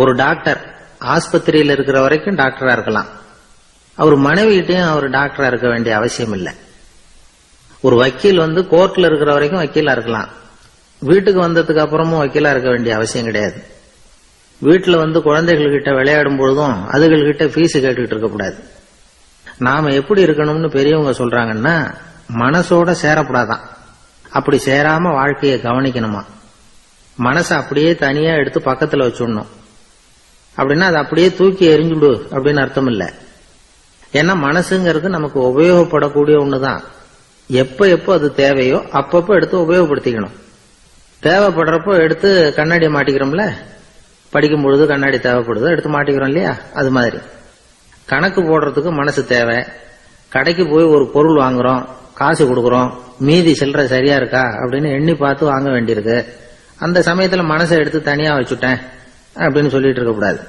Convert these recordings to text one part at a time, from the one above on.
ஒரு டாக்டர் ஆஸ்பத்திரியில் இருக்கிற வரைக்கும் டாக்டரா இருக்கலாம். அவர் மனைவிகிட்டையும் அவர் டாக்டரா இருக்க வேண்டிய அவசியம் இல்லை. ஒரு வக்கீல் வந்து கோர்ட்ல இருக்கிற வரைக்கும் வக்கீலா இருக்கலாம். வீட்டுக்கு வந்ததுக்கு அப்புறமும் வக்கீலா இருக்க வேண்டிய அவசியம் கிடையாது. வீட்டில் வந்து குழந்தைகள்கிட்ட விளையாடும் பொழுதும் அதுகள்கிட்ட ஃபீஸ் கேட்டுக்கிட்டு இருக்கக்கூடாது நாம எப்படி இருக்கணும்னு பெரியவங்க சொல்றாங்கன்னா மனசோட சேரப்படாதான். அப்படி சேராம வாழ்க்கையை கவனிக்கணுமா? மனசை அப்படியே தனியா எடுத்து பக்கத்துல வச்சுடணும். அப்படின்னா அதை அப்படியே தூக்கி எரிஞ்சுடு அப்படின்னு அர்த்தம் இல்லை ஏன்னா மனசுங்கிறது நமக்கு உபயோகப்படக்கூடிய ஒண்ணுதான். எப்ப எப்போ அது தேவையோ அப்பப்போ எடுத்து உபயோகப்படுத்திக்கணும். தேவைப்படுறப்போ எடுத்து கண்ணாடி மாட்டிக்கிறோம்ல? படிக்கும் பொழுது கண்ணாடி தேவைப்படுது எடுத்து மாட்டிக்கிறோம் இல்லையா? அது மாதிரி. கணக்கு போடுறதுக்கு மனசு தேவை. கடைக்கு போய் ஒரு பொருள் வாங்குறோம் காசு கொடுக்குறோம் மீதி சில்லற சரியா இருக்கா அப்படின்னு எண்ணி பார்த்து வாங்க வேண்டியிருக்கு. அந்த சமயத்துல மனசை எடுத்து தனியா வச்சுட்டேன். அப்படின்னு சொல்லிட்டு இருக்கக்கூடாது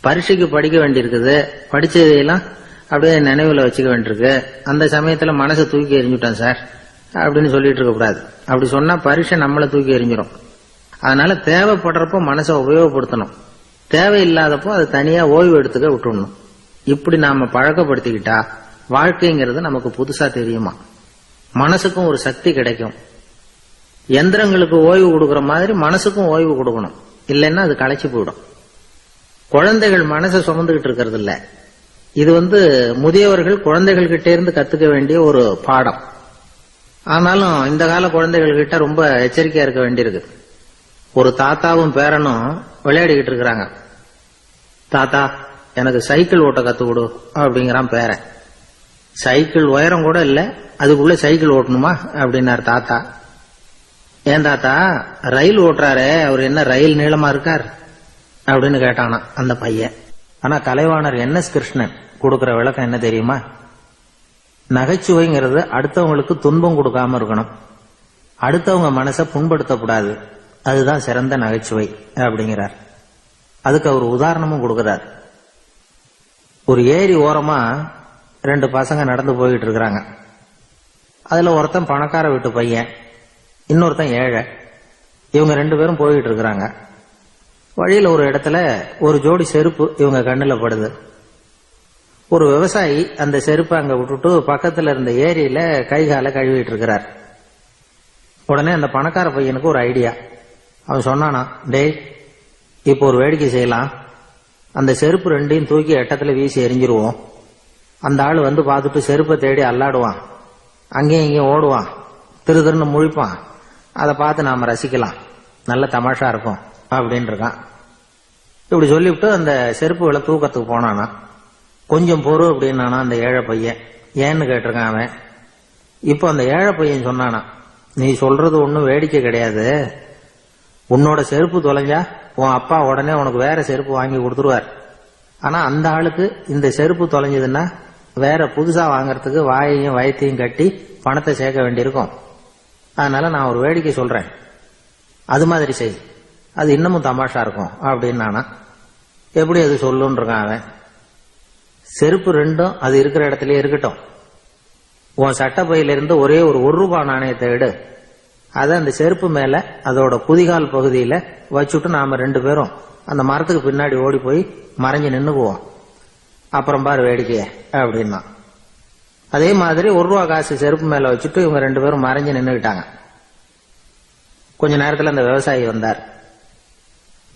பரீட்சைக்கு படிக்க வேண்டியிருக்குது. படிச்சதையெல்லாம் அப்படியே நினைவுல வச்சுக்க வேண்டியிருக்கு. அந்த சமயத்துல மனசை தூக்கி எறிஞ்சுட்டான் சார். அப்படின்னு சொல்லிட்டு இருக்கக்கூடாது அப்படி சொன்னா பரீட்சை நம்மளை தூக்கி எறிஞ்சிரும். அதனால தேவைப்படுறப்போ மனசை உபயோகப்படுத்தணும். தேவையில்லாதப்போ அதை தனியா ஓய்வு எடுத்துக்க விட்டுடணும் இப்படி நாம பழக்கப்படுத்திக்கிட்டா வாழ்க்கைங்கிறது நமக்கு புதுசா தெரியுமா? மனசுக்கும் ஒரு சக்தி கிடைக்கும். எந்திரங்களுக்கு ஓய்வு கொடுக்கற மாதிரி மனசுக்கும் ஓய்வு கொடுக்கணும். இல்லைன்னா அது களைச்சு போயிடும். குழந்தைகள் மனசை சுமந்துகிட்டு இருக்கிறது இல்ல. இது வந்து முதியவர்கள் குழந்தைகள் கிட்டே இருந்து கத்துக்க வேண்டிய ஒரு பாடம். ஆனாலும் இந்த கால குழந்தைகள் கிட்ட ரொம்ப எச்சரிக்கையா இருக்க வேண்டியிருக்கு ஒரு தாத்தாவும் பேரனும் விளையாடிக்கிட்டு இருக்கிறாங்க. தாத்தா எனக்கு சைக்கிள் ஓட்ட கத்து கொடு அப்படிங்கிறான் பேரன். சைக்கிள் உயரம் கூட இல்ல அதுக்குள்ள சைக்கிள் ஓட்டணுமா? அப்படின்னாரு தாத்தா. ஏன் தாத்தா? ரயில் ஓட்டுறாரே அவர் என்ன ரயில் நீளமா இருக்கார்? அப்படின்னு கேட்டானா அந்த பையன். ஆனா கலைவாணர் என் எஸ் கிருஷ்ணன் கொடுக்கிற விளக்கம் என்ன தெரியுமா? நகைச்சுவைங்கிறது அடுத்தவங்களுக்கு துன்பம் கொடுக்காம இருக்கணும். அடுத்தவங்க மனசை புண்படுத்தக்கூடாது. அதுதான் சிறந்த நகைச்சுவை அப்படிங்கிறார். அதுக்கு அவர் உதாரணமும் கொடுக்கிறார். ஒரு ஏரி ஓரமா ரெண்டு பசங்க நடந்து போயிட்டு இருக்கிறாங்க. அதுல ஒருத்தன் பணக்கார வீட்டு பையன். இன்னொருத்தன் ஏழை. இவங்க ரெண்டு பேரும் போய்கிட்டு இருக்கிறாங்க. வழியில் ஒரு இடத்துல ஒரு ஜோடி செருப்பு இவங்க கண்ணில் படுது. ஒரு விவசாயி அந்த செருப்பை அங்கே விட்டுட்டு பக்கத்தில் இருந்த ஏரியில கை காலை கழுவிட்டு இருக்கிறார். உடனே அந்த பணக்கார பையனுக்கு ஒரு ஐடியா. அவன் சொன்னானா டேய் இப்போ ஒரு வேடிக்கை செய்யலாம். அந்த செருப்பு ரெண்டையும் தூக்கி எட்டத்தில் வீசி எரிஞ்சிருவோம். அந்த ஆள் வந்து பார்த்துட்டு செருப்பை தேடி அல்லாடுவான். அங்கேயும் இங்கேயும் ஓடுவான். திரு திருன்னு முழிப்பான். அதை பார்த்து நாம ரசிக்கலாம். நல்ல தமாஷா இருக்கும் அப்படின்னு இருக்கான். இப்படி சொல்லிவிட்டு அந்த செருப்புகளை தூக்கத்துக்கு போனானா கொஞ்சம் பொறு அப்படின்னானா அந்த ஏழை பையன். ஏன்னு கேட்டிருக்கான் அவன். இப்போ அந்த ஏழை பையன் சொன்னானா நீ சொல்றது ஒன்றும் வேடிக்கை கிடையாது. உன்னோட செருப்பு தொலைஞ்சா உன் அப்பா உடனே உனக்கு வேற செருப்பு வாங்கி கொடுத்துருவார். ஆனா அந்த ஆளுக்கு இந்த செருப்பு தொலைஞ்சதுன்னா வேற புதுசா வாங்குறதுக்கு வாயையும் வயத்தையும் கட்டி பணத்தை சேர்க்க வேண்டியிருக்கும். அதனால நான் ஒரு வேடிக்கை சொல்றேன். அது மாதிரி செய். அது இன்னமும் தமாஷா இருக்கும் அப்படின்னு நானா எப்படி அது சொல்லுன்னு இருக்கான் அவன். செருப்பு ரெண்டும் அது இருக்கிற இடத்துலயே இருக்கட்டும். உன் சட்டப்பையில இருந்து ஒரே ஒரு ஒரு ரூபாய் நாணயத்தை எடு. அதை அந்த செருப்பு மேல அதோட குதிகால் பகுதியில வச்சுட்டு நாம ரெண்டு பேரும் அந்த மரத்துக்கு பின்னாடி ஓடி போய் மறைஞ்சு நின்னுக்குவோம். அப்புறம் பாரு வேடிக்கைய அப்படின்னா. அதே மாதிரி ஒரு ரூபா காசு செருப்பு மேல வச்சுட்டு இவங்க ரெண்டு பேரும் மறைஞ்சு நின்றுக்கிட்டாங்க கொஞ்ச நேரத்துல அந்த விவசாயி வந்தார்.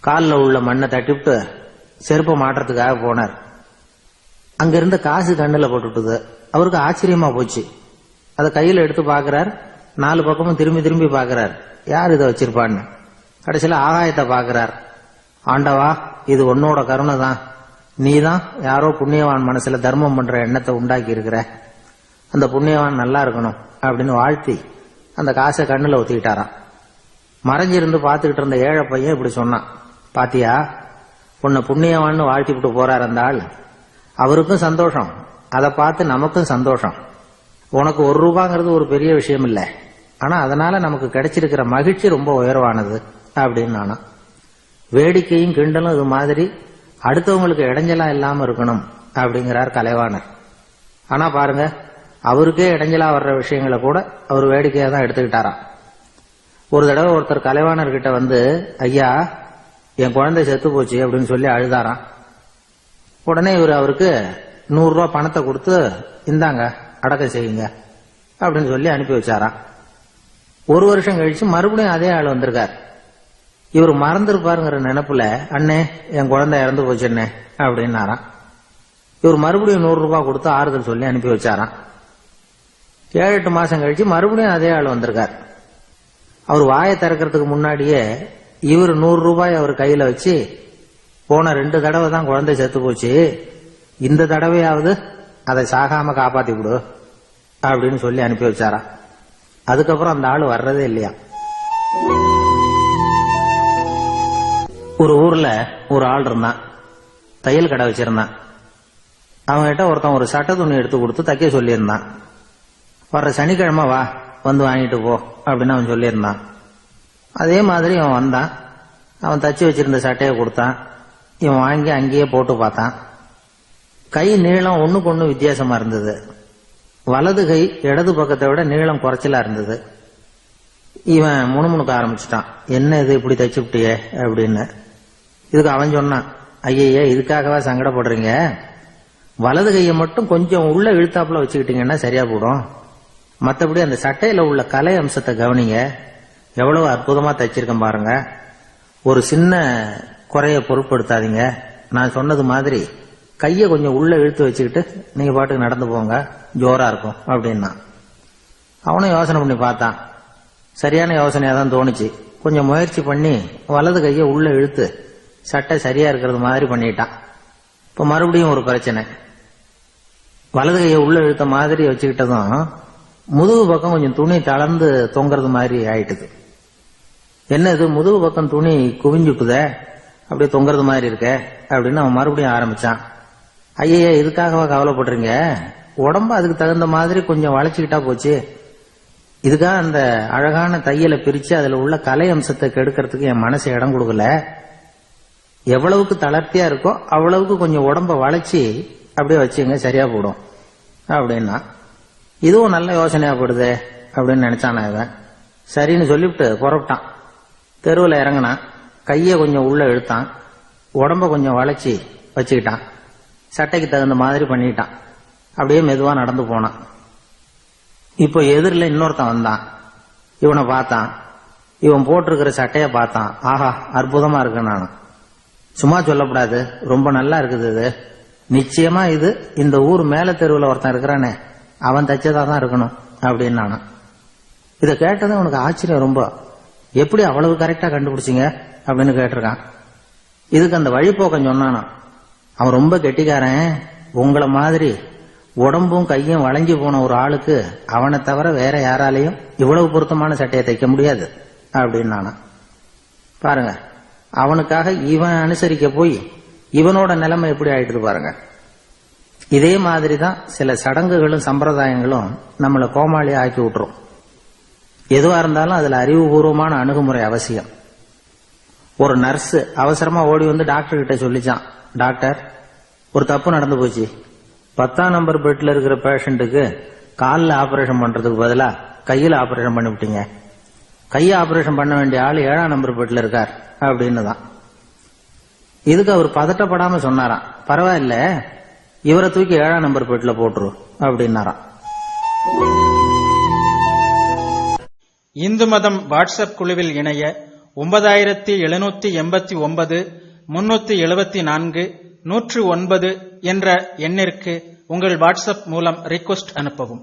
காலில் உள்ள மண்ணை தட்டிவிட்டு செருப்பை மாட்டுறதுக்காக போனார். அங்கிருந்த காசு கண்ணில் போட்டுட்டுது. அவருக்கு ஆச்சரியமா போச்சு. அதை கையில் எடுத்து பாக்குறார். நாலு பக்கமும் திரும்பி திரும்பி பாக்குறார். யார் இதை வச்சிருப்பான்னு. கடைசியில் ஆகாயத்தை பாக்குறார். ஆண்டவா இது உன்னோட கருணை தான் நீ தான் யாரோ புண்ணியவான் மனசுல தர்மம் பண்ற எண்ணத்தை உண்டாக்கி இருக்கிற அந்த புண்ணியவான் நல்லா இருக்கணும் அப்படின்னு வாழ்த்தி அந்த காசை கண்ணில் ஒத்திக்கிட்டாராம் மறைஞ்சிருந்து பார்த்துக்கிட்டு இருந்த ஏழை பையன் இப்படி சொன்னான். பாத்தியா உன்னை புண்ணியவான்னு வாழ்த்திவிட்டு போறார் அந்த ஆள் அவருக்கும் சந்தோஷம். அதை பார்த்து நமக்கும் சந்தோஷம். உனக்கு ஒரு ரூபாங்கிறது ஒரு பெரிய விஷயம் இல்லை. ஆனா அதனால நமக்கு கிடைச்சிருக்கிற மகிழ்ச்சி ரொம்ப உயர்வானது அப்படின்னு நானா வேடிக்கையும் கிண்டலும் இது மாதிரி அடுத்தவங்களுக்கு இடைஞ்சலாம் இல்லாம இருக்கணும் அப்படிங்கிறார் கலைவாணர். ஆனா பாருங்க அவருக்கே இடைஞ்சலா வர்ற விஷயங்களை கூட அவர் வேடிக்கையா தான் எடுத்துக்கிட்டாராம். ஒரு தடவை ஒருத்தர் கலைவாணர்கிட்ட வந்து ஐயா என் குழந்தை செத்து போச்சு அப்படின்னு சொல்லி அழுதாராம். உடனே இவர் அவருக்கு நூறு பணத்தை கொடுத்து இந்தாங்க அடக்கம் செய்யுங்க அப்படின்னு சொல்லி அனுப்பி வச்சாராம். ஒரு வருஷம் கழிச்சு மறுபடியும் அதே ஆள் வந்திருக்கார். இவர் மறந்துருப்பாருங்கிற நினைப்புல அண்ணே என் குழந்தை இறந்து போச்சுண்ணே அப்படின்னாராம். இவர் மறுபடியும் நூறு ரூபாய் கொடுத்து ஆறுதல் சொல்லி அனுப்பி வச்சாராம். ஏழு எட்டு மாசம் கழிச்சு மறுபடியும் அதே ஆள் வந்திருக்கார். அவர் வாயை திறக்கிறதுக்கு முன்னாடியே இவர் நூறு ரூபாய் அவர் கையில வச்சு போன ரெண்டு தடவை தான் குழந்தை செத்து போச்சு. இந்த தடவையாவது அதை சாகாம காப்பாத்தி கொடு அப்படின்னு சொல்லி அனுப்பி வச்சாராம் அதுக்கப்புறம் அந்த ஆள் வர்றதே இல்லையா. ஒரு ஊர்ல ஒரு ஆள் இருந்தான். தையல் கடை வச்சிருந்தான். அவன்கிட்ட ஒருத்தன் ஒரு சட்டை துணி எடுத்து கொடுத்து தைக்க சொல்லியிருந்தான். வர்ற சனிக்கிழமை வா வந்து வாங்கிட்டு போ அப்படின்னு அவன் சொல்லியிருந்தான். அதே மாதிரி அவன் வந்தான். அவன் தச்சு வச்சிருந்த சட்டையை கொடுத்தான். இவன் வாங்கி அங்கேயே போட்டு பார்த்தான். கை நீளம் ஒண்ணுக்கு ஒண்ணு வித்தியாசமா இருந்தது. வலது கை இடது பக்கத்தை விட நீளம் குறைச்சலா இருந்தது. இவன் முணுமுணுக்க ஆரம்பிச்சிட்டான். என்ன இது இப்படி தச்சு விட்டியே? அப்படின்னு. இதுக்கு அவன் சொன்னான் ஐயய்ய இதுக்காகவா சங்கடப்படுறீங்க? வலது கையை மட்டும் கொஞ்சம் உள்ள இழுத்தாப்புல வச்சுக்கிட்டீங்கன்னா சரியா போடும் மற்றபடி அந்த சட்டையில உள்ள கலை அம்சத்தை கவனிங்க. எவ்வளவு அற்புதமா தைச்சிருக்கேன் பாருங்க. ஒரு சின்ன குறைய பொருட்படுத்தாதீங்க. நான் சொன்னது மாதிரி கையை கொஞ்சம் உள்ள இழுத்து வச்சுக்கிட்டு நீங்க பாட்டுக்கு நடந்து போங்க. ஜோரா இருக்கும் அப்படின்னா. அவனும் யோசனை பண்ணி பார்த்தான். சரியான யோசனையா தான் தோணுச்சு. கொஞ்சம் முயற்சி பண்ணி வலது கையை உள்ள இழுத்து சட்டை சரியா இருக்கிறது மாதிரி பண்ணிட்டான். இப்ப மறுபடியும் ஒரு பிரச்சனை. வலது கையை உள்ள இழுத்த மாதிரி வச்சுக்கிட்டதும் முதுகு பக்கம் கொஞ்சம் துணி தளர்ந்து தொங்குறது மாதிரி ஆயிட்டுது. என்ன இது? முதுகு பக்கம் துணி குவிஞ்சுட்டுத அப்படியே தொங்குறது மாதிரி இருக்க? அப்படின்னு அவன் மறுபடியும் ஆரம்பிச்சான். ஐயா இதுக்காகவா கவலைப்படுறீங்க? உடம்ப அதுக்கு தகுந்த மாதிரி கொஞ்சம் வளைச்சுக்கிட்டா போச்சு. இதுக்காக அந்த அழகான தையலை பிரிச்சு அதுல உள்ள கலை அம்சத்தை கெடுக்கிறதுக்கு என் மனசு இடம் கொடுக்கல. எவ்வளவுக்கு தளர்த்தியா இருக்கோ அவ்வளவுக்கு கொஞ்சம் உடம்ப வளைச்சி அப்படியே வச்சுங்க சரியா போடும். அப்படின்னா இதுவும் நல்ல யோசனையா போடுது அப்படின்னு நினைச்சானா இவன். சரின்னு சொல்லிவிட்டு புறப்பட்டான். தெருவில் இறங்கினான். கையை கொஞ்சம் உள்ள இழுத்தான். உடம்ப கொஞ்சம் வளைச்சி வச்சுக்கிட்டான். சட்டைக்கு தகுந்த மாதிரி பண்ணிட்டான். அப்படியே மெதுவா நடந்து போனான். இப்போ எதிரில் இன்னொருத்தன் வந்தான். இவனை பார்த்தான். இவன் போட்டிருக்கிற சட்டைய பார்த்தான். ஆஹா அற்புதமா இருக்கு நான். சும்மா சொல்லக்கூடாது ரொம்ப நல்லா இருக்குது இது. நிச்சயமா இது இந்த ஊர் மேல தெருவில் ஒருத்தன் இருக்கிறானே. அவன் தச்சதா தான் இருக்கணும் அப்படின்னு நானும் இதை கேட்டதும் உனக்கு ஆச்சரியம் ரொம்ப. எப்படி அவ்வளவு கரெக்டா கண்டுபிடிச்சிங்க? அப்படின்னு கேட்டிருக்கான். இதுக்கு அந்த வழிபோக்கம் சொன்னானா அவன் ரொம்ப கெட்டிக்காரன். உங்களை மாதிரி உடம்பும் கையும் வளைஞ்சு போன ஒரு ஆளுக்கு அவனை தவிர வேற யாராலையும் இவ்வளவு பொருத்தமான சட்டையை தைக்க முடியாது அப்படின்னு நானும் பாருங்க அவனுக்காக இவன் அனுசரிக்க போய் இவனோட நிலைமை எப்படி ஆயிட்டு பாருங்க. இதே மாதிரி தான் சில சடங்குகளும் சம்பிரதாயங்களும் நம்மளை கோமாளி ஆக்கி விட்டுரும். எதுவாக இருந்தாலும் அதில் அறிவுபூர்வமான அணுகுமுறை அவசியம். ஒரு நர்ஸு அவசரமாக ஓடி வந்து டாக்டர் கிட்ட சொல்லிச்சான் டாக்டர் ஒரு தப்பு நடந்து போச்சு. பத்தாம் நம்பர் பெட்டில் இருக்கிற பேஷண்ட்டுக்கு காலில் ஆபரேஷன் பண்ணுறதுக்கு பதிலாக கையில் ஆபரேஷன் பண்ணிவிட்டீங்க கையை ஆபரேஷன் பண்ண வேண்டிய ஆள் ஏழாம் நம்பர் பெட்டில் இருக்கார். அப்படின்னு தான் இதுக்கு அவர் பதட்டப்படாமல் சொன்னாராம். பரவாயில்ல இவரை தூக்கி ஏழாம் நம்பர் பெட்டில் போட்டுரு அப்படின்னாராம். இந்து மதம் வாட்ஸ்அப் குழுவில் இணைய ஒன்பதாயிரத்தி எழுநூத்தி எண்பத்தி ஒன்பது முன்னூத்தி எழுபத்தி நான்கு நூற்று ஒன்பது என்ற எண்ணிற்கு உங்கள் வாட்ஸ்அப் மூலம் ரிக்வெஸ்ட் அனுப்பவும்.